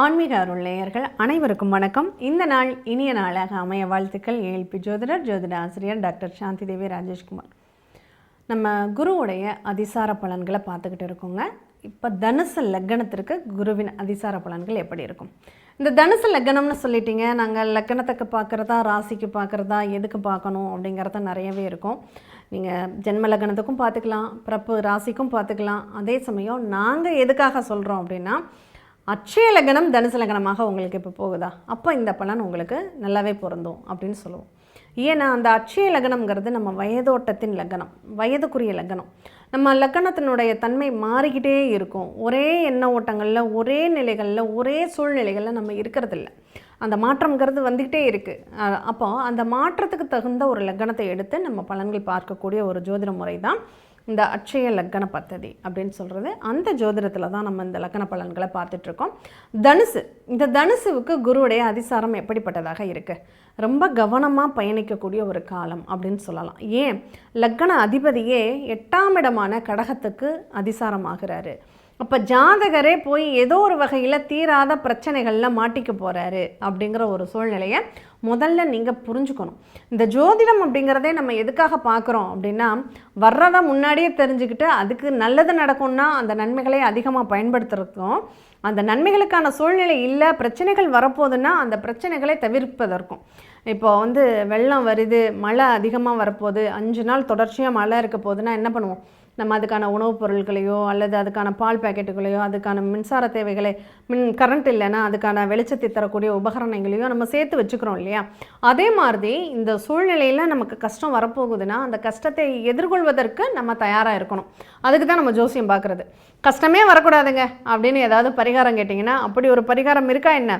ஆன்மீக அருள் நேயர்கள் அனைவருக்கும் வணக்கம். இந்த நாள் இனிய நாளாக அமைய வாழ்த்துக்கள். ஏஎல்பி ஜோதிடர் ஜோதிட ஆசிரியர் டாக்டர் சாந்தி தேவி ராஜேஷ்குமார். நம்ம குருவுடைய அதிசார பலன்களை பார்த்துக்கிட்டு இருக்கோங்க. இப்போ தனுசு லக்னத்திற்கு குருவின் அதிசார பலன்கள் எப்படி இருக்கும்? இந்த தனுசு லக்னம்னு சொல்லிட்டீங்க. நாங்கள் லக்னத்துக்கு பார்க்குறதா ராசிக்கு பார்க்குறதா எதுக்கு பார்க்கணும் அப்படிங்கிறத நிறையவே இருக்கும். நீங்கள் ஜென்ம லக்னத்துக்கும் பார்த்துக்கலாம் பிறப்பு ராசிக்கும் பார்த்துக்கலாம். அதே சமயம் நாங்கள் எதுக்காக சொல்கிறோம் அப்படின்னா அட்சய லக்னம் தனுசு லக்னமாக உங்களுக்கு இப்போ போகுதா? அப்போ இந்த பலன் உங்களுக்கு நல்லாவே பொருந்தும் அப்படின்னு சொல்லுவோம். ஏன்னா அந்த அட்சய லக்னம்ங்கிறது நம்ம வயதோட்டத்தின் லக்னம் வயதுக்குரிய லக்னம். நம்ம லக்னத்தினுடைய தன்மை மாறிக்கிட்டே இருக்கும். ஒரே எண்ண ஓட்டங்களில் ஒரே நிலைகளில் ஒரே சூழ்நிலைகளில் நம்ம இருக்கிறதில்ல. அந்த மாற்றம்ங்கிறது வந்துக்கிட்டே இருக்குது அப்போ அந்த மாற்றத்துக்கு தகுந்த ஒரு லக்னத்தை எடுத்து நம்ம பலன்கள் பார்க்கக்கூடிய ஒரு ஜோதிட முறை தான் இந்த அட்சய லக்கண பத்ததி அப்படின்னு சொல்கிறது அந்த ஜோதிடத்தில் தான் நம்ம இந்த லக்கண பலன்களை பார்த்துட்ருக்கோம். தனுசு இந்த தனுசுவுக்கு குருவுடைய அதிசாரம் எப்படிப்பட்டதாக இருக்குது ரொம்ப கவனமாக பயணிக்கக்கூடிய ஒரு காலம் அப்படின்னு சொல்லலாம். ஏன்? லக்கண அதிபதியே எட்டாம் இடமான கடகத்துக்கு அதிசாரம் ஆகிறாரு அப்போ ஜாதகரே போய் ஏதோ ஒரு வகையில் தீராத பிரச்சனைகளில் மாட்டிக்க போகிறாரு அப்படிங்கிற ஒரு சூழ்நிலையை முதல்ல நீங்கள் புரிஞ்சுக்கணும். இந்த ஜோதிடம் அப்படிங்கிறதே நம்ம எதுக்காக பார்க்குறோம் அப்படின்னா வர்றதை முன்னாடியே தெரிஞ்சுக்கிட்டு அதுக்கு நல்லது நடக்கும்னா அந்த நன்மைகளை அதிகமாக பயன்படுத்துறதுக்கும் அந்த நன்மைகளுக்கான சூழ்நிலை இல்லை பிரச்சனைகள் வரப்போகுதுன்னா அந்த பிரச்சனைகளை தவிர்ப்பதற்கும். இப்போ வந்து வெள்ளம் வருது மழை அதிகமாக வரப்போகுது அஞ்சு நாள் தொடர்ச்சியாக மழை இருக்க போகுதுன்னா என்ன பண்ணுவோம்? நம்ம அதுக்கான உணவுப் பொருட்களையோ அல்லது அதுக்கான பால் பாக்கெட்டுகளையோ அதுக்கான மின்சார தேவைகளை மின் கரண்ட் இல்லைன்னா அதுக்கான வெளிச்சத்தை தரக்கூடிய உபகரணங்களையோ நம்ம சேர்த்து வச்சுக்கிறோம் இல்லையா? அதே மாதிரி இந்த சூழ்நிலையில் நமக்கு கஷ்டம் வரப்போகுதுன்னா அந்த கஷ்டத்தை எதிர்கொள்வதற்கு நம்ம தயாராக இருக்கணும். அதுக்கு தான் நம்ம ஜோசியம் பார்க்குறது கஷ்டமே வரக்கூடாதுங்க. அப்படின்னு ஏதாவது பரிகாரம் கேட்டிங்கன்னா அப்படி ஒரு பரிகாரம் இருக்கா என்ன?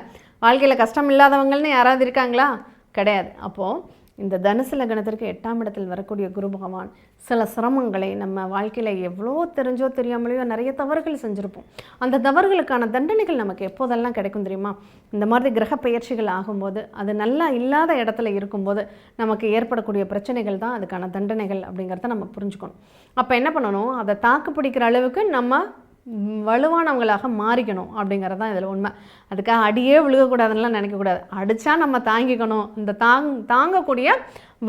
வாழ்க்கையில் கஷ்டம் இல்லாதவங்கள்னு யாராவது இருக்காங்களா? கிடையாது. அப்போது இந்த தனுசு லக்னத்திற்கு எட்டாம் இடத்தில் வரக்கூடிய குரு பகவான் சில சிரமங்களை நம்ம வாழ்க்கையில் எவ்வளோ தெரிஞ்சோ தெரியாமலையோ நிறைய தவறுகள் செஞ்சுருப்போம். அந்த தவறுகளுக்கான தண்டனைகள் நமக்கு எப்போதெல்லாம் கிடைக்கும் தெரியுமா? இந்த மாதிரி கிரக பயிற்சிகள் ஆகும்போது அது நல்லா இல்லாத இடத்துல இருக்கும்போது நமக்கு ஏற்படக்கூடிய பிரச்சனைகள் தான் அதுக்கான தண்டனைகள் அப்படிங்கிறத நம்ம புரிஞ்சுக்கணும். அப்போ என்ன பண்ணணும்? அதை தாக்கு பிடிக்கிற அளவுக்கு நம்ம வலுவானவங்களாக மாறிக்கணும் அப்படிங்கிறது தான் இதில் உண்மை. அதுக்காக அடியே விழுகக்கூடாதுன்னெலாம் நினைக்கக்கூடாது. அடித்தா நம்ம தாங்கிக்கணும். இந்த தாங் தாங்கக்கூடிய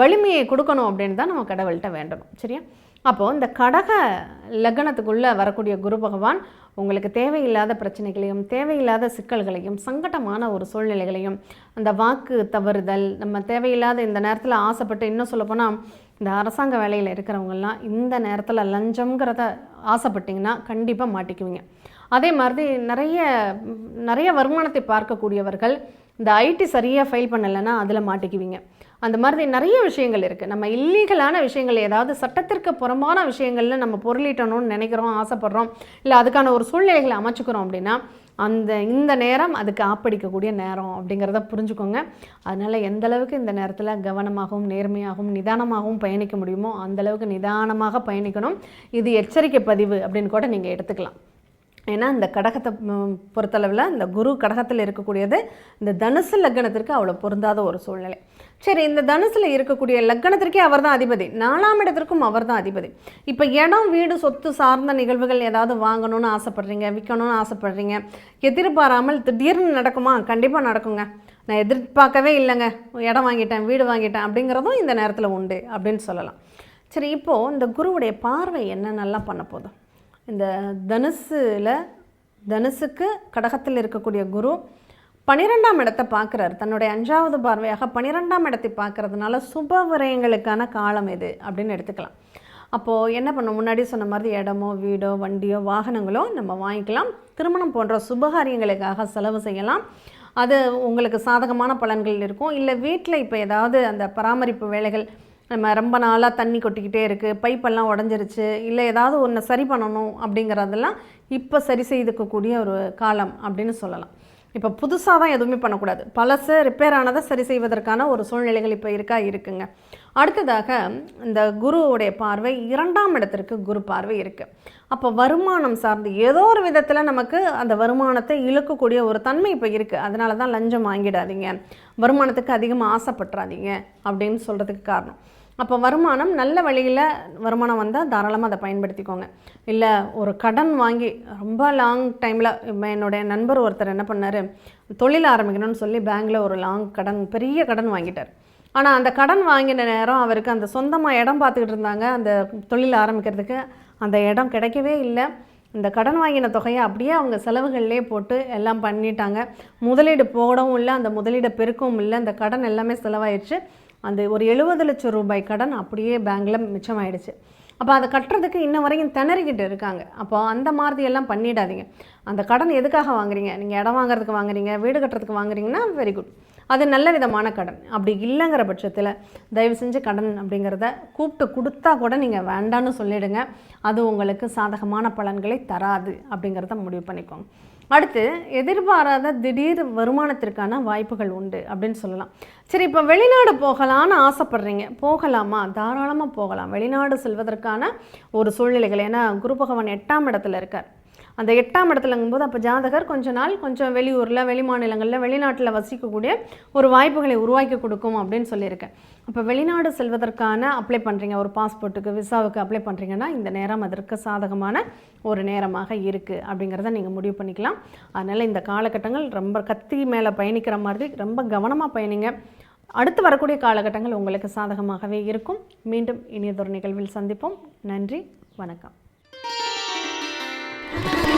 வலிமையை கொடுக்கணும் அப்படின்னு தான் நம்ம கடவுள்கிட்ட வேண்டணும். சரியா? அப்போது இந்த கடக லக்னத்துக்குள்ளே வரக்கூடிய குரு பகவான் உங்களுக்கு தேவையில்லாத பிரச்சனைகளையும் தேவையில்லாத சிக்கல்களையும் சங்கடமான ஒரு சூழ்நிலைகளையும் அந்த வாக்கு தவறுதல் நம்ம தேவையில்லாத இந்த நேரத்தில் ஆசைப்பட்டு இன்னும் சொல்லப்போனால் இந்த அரசாங்க வேலையில் இருக்கிறவங்கெல்லாம் இந்த நேரத்தில் லஞ்சம்ங்கிறத ஆசைப்பட்டிங்கன்னா கண்டிப்பாக மாட்டிக்குவீங்க. அதே மாதிரி நிறைய நிறைய வருமானத்தை பார்க்கக்கூடியவர்கள் இந்த ஐடி சரியாக ஃபைல் பண்ணலைன்னா அதில் மாட்டிக்குவீங்க. அந்த மாதிரி நிறைய விஷயங்கள் இருக்குது நம்ம இல்லீகலான விஷயங்கள் ஏதாவது சட்டத்திற்கு புறம்பான விஷயங்களில் நம்ம பொருளீட்டணும்னு நினைக்கிறோம் ஆசைப்படுறோம் இல்லை அதுக்கான ஒரு சூழ்நிலைகளை அமைச்சுக்கிறோம் அப்படின்னா அந்த இந்த நேரம் அதுக்கு ஆப்படிக்கக்கூடிய நேரம் அப்படிங்கிறத புரிஞ்சுக்கோங்க. அதனால் எந்த அளவுக்கு இந்த நேரத்தில் கவனமாகவும் நேர்மையாகவும் நிதானமாகவும் பயணிக்க முடியுமோ அந்தளவுக்கு நிதானமாக பயணிக்கணும். இது எச்சரிக்கை பதிவு அப்படின்னு கூட நீங்கள் எடுத்துக்கலாம். ஏன்னா இந்த கடகத்தை பொறுத்தளவில் இந்த குரு கடகத்தில் இருக்கக்கூடியது இந்த தனுசு லக்னத்திற்கு அவ்வளோ பொருந்தாத ஒரு சூழ்நிலை. சரி இந்த தனுசில் இருக்கக்கூடிய லக்னத்திற்கே அவர் தான் அதிபதி. நாலாம் இடத்திற்கும் அவர் தான் அதிபதி. இப்போ இடம் வீடு சொத்து சார்ந்த நிகழ்வுகள் ஏதாவது வாங்கணும்னு ஆசைப்பட்றீங்க விற்கணும்னு ஆசைப்பட்றீங்க எதிர்பாராமல் திடீர்னு நடக்குமா? கண்டிப்பாக நடக்குங்க. நான் எதிர்பார்க்கவே இல்லைங்க. இடம் வாங்கிட்டேன் வீடு வாங்கிட்டேன் அப்படிங்கிறதும் இந்த நேரத்தில் உண்டு அப்படின்னு சொல்லலாம். சரி இப்போது இந்த குருவுடைய பார்வை என்னென்னலாம் பண்ண போதும் இந்த தனுசில் தனுசுக்கு கடகத்தில் இருக்கக்கூடிய குரு பனிரெண்டாம் இடத்தை பார்க்குறாரு. தன்னுடைய அஞ்சாவது பார்வையாக பனிரெண்டாம் இடத்தை பார்க்கறதுனால சுப விரயங்களுக்கான காலம் எது அப்படின்னு எடுத்துக்கலாம். அப்போது என்ன பண்ணும்? முன்னாடி சொன்ன மாதிரி இடமோ வீடோ வண்டியோ வாகனங்களோ நம்ம வாங்கிக்கலாம். திருமணம் போன்ற சுபகாரியங்களுக்காக செலவு செய்யலாம். அது உங்களுக்கு சாதகமான பலன்கள் இருக்கும். இல்லை வீட்டில் இப்போ ஏதாவது அந்த பராமரிப்பு வேலைகள் நம்ம ரொம்ப நாளாக தண்ணி கொட்டிக்கிட்டே இருக்குது பைப்பெல்லாம் உடஞ்சிருச்சு இல்லை ஏதாவது ஒன்று சரி பண்ணணும் அப்படிங்கிறதெல்லாம் இப்போ சரி செய்துக்கக்கூடிய ஒரு காலம் அப்படின்னு சொல்லலாம். இப்போ புதுசாக தான் எதுவுமே பண்ணக்கூடாது. பழசு ரிப்பேர் ஆனதை சரி செய்வதற்கான ஒரு சூழ்நிலைகள் இப்போ இருக்கா இருக்குங்க. அடுத்ததாக இந்த குருவுடைய பார்வை இரண்டாம் இடத்திற்கு குரு பார்வை இருக்குது அப்போ வருமானம் சார்ந்து ஏதோ ஒரு விதத்தில் நமக்கு அந்த வருமானத்தை இழுக்கக்கூடிய ஒரு தன்மை இப்போ இருக்குது அதனால தான் லஞ்சம் வாங்கிடாதீங்க. வருமானத்துக்கு அதிகமாக ஆசைப்பட்டுறாதீங்க அப்படின்னு சொல்கிறதுக்கு காரணம். அப்போ வருமானம் நல்ல வழியில் வருமானம் வந்தால் தாராளமாக அதை பயன்படுத்திக்கோங்க. இல்லை ஒரு கடன் வாங்கி ரொம்ப லாங் டைமில் என்னுடைய நண்பர் ஒருத்தர் என்ன பண்ணார்? தொழில் ஆரம்பிக்கணும்னு சொல்லி பேங்க்கில் ஒரு லாங் கடன் பெரிய கடன் வாங்கிட்டார். ஆனால் அந்த கடன் வாங்கின நேரம் அவருக்கு அந்த சொந்தமாக இடம் பார்த்துக்கிட்டு இருந்தாங்க. அந்த தொழில் ஆரம்பிக்கிறதுக்கு அந்த இடம் கிடைக்கவே இல்லை. இந்த கடன் வாங்கின தொகையை அப்படியே அவங்க செலவுகள்லேயே போட்டு எல்லாம் பண்ணிட்டாங்க. முதலீடு போடவும் இல்லை அந்த முதலீடை பெருக்கவும் இல்லை. அந்த கடன் எல்லாமே செலவாயிடுச்சு. அந்த ஒரு எழுபது லட்சம் ரூபாய் கடன் அப்படியே பேங்க்கில் மிச்சமாயிடுச்சு. அப்போ அதை கட்டுறதுக்கு இன்ன வரைக்கும் திணறிக்கிட்டு இருக்காங்க. அப்போ அந்த மாதிரி எல்லாம் பண்ணிடாதீங்க. அந்த கடன் எதுக்காக வாங்குறீங்க? நீங்கள் இடம் வாங்குறதுக்கு வாங்குறீங்க வீடு கட்டுறதுக்கு வாங்குறீங்கன்னா வெரி குட் அது நல்ல விதமான கடன். அப்படி இல்லைங்கிற பட்சத்தில் தயவு செஞ்சு கடன் அப்படிங்கிறத கூப்பிட்டு கொடுத்தா கூட நீங்கள் வேண்டான்னு சொல்லிடுங்க. அது உங்களுக்கு சாதகமான பலன்களை தராது அப்படிங்கிறத முடிவு பண்ணிக்கோங்க. அடுத்து எதிர்பாராத திடீர் வருமானத்திற்கான வாய்ப்புகள் உண்டு அப்படின்னு சொல்லலாம். சரி இப்போ வெளிநாடு போகலான்னு ஆசைப்பட்றீங்க. போகலாமா? தாராளமாக போகலாம். வெளிநாடு செல்வதற்கான ஒரு சூழ்நிலைகள். ஏன்னா குரு பகவான் எட்டாம் இடத்துல இருக்கார். அந்த எட்டாம் இடத்துலங்கும்போது அப்போ ஜாதகர் கொஞ்ச நாள் கொஞ்சம் வெளியூரில் வெளிமாநிலங்களில் வெளிநாட்டில் வசிக்கக்கூடிய ஒரு வாய்ப்புகளை உருவாக்கி கொடுக்கும் அப்படின்னு சொல்லியிருக்கேன். அப்போ வெளிநாடு செல்வதற்கான அப்ளை பண்ணுறீங்க ஒரு பாஸ்போர்ட்டுக்கு விசாவுக்கு அப்ளை பண்ணுறீங்கன்னா இந்த நேரம் அதற்கு சாதகமான ஒரு நேரமாக இருக்குது அப்படிங்கிறத நீங்கள் முடிவு பண்ணிக்கலாம். அதனால் இந்த காலகட்டங்கள் ரொம்ப கத்தி மேலே பயணிக்கிற மாதிரி ரொம்ப கவனமாக பயணிங்க. அடுத்து வரக்கூடிய காலகட்டங்கள் உங்களுக்கு சாதகமாகவே இருக்கும். மீண்டும் இனியதொரு நிகழ்வில் சந்திப்போம். நன்றி வணக்கம். Thank you.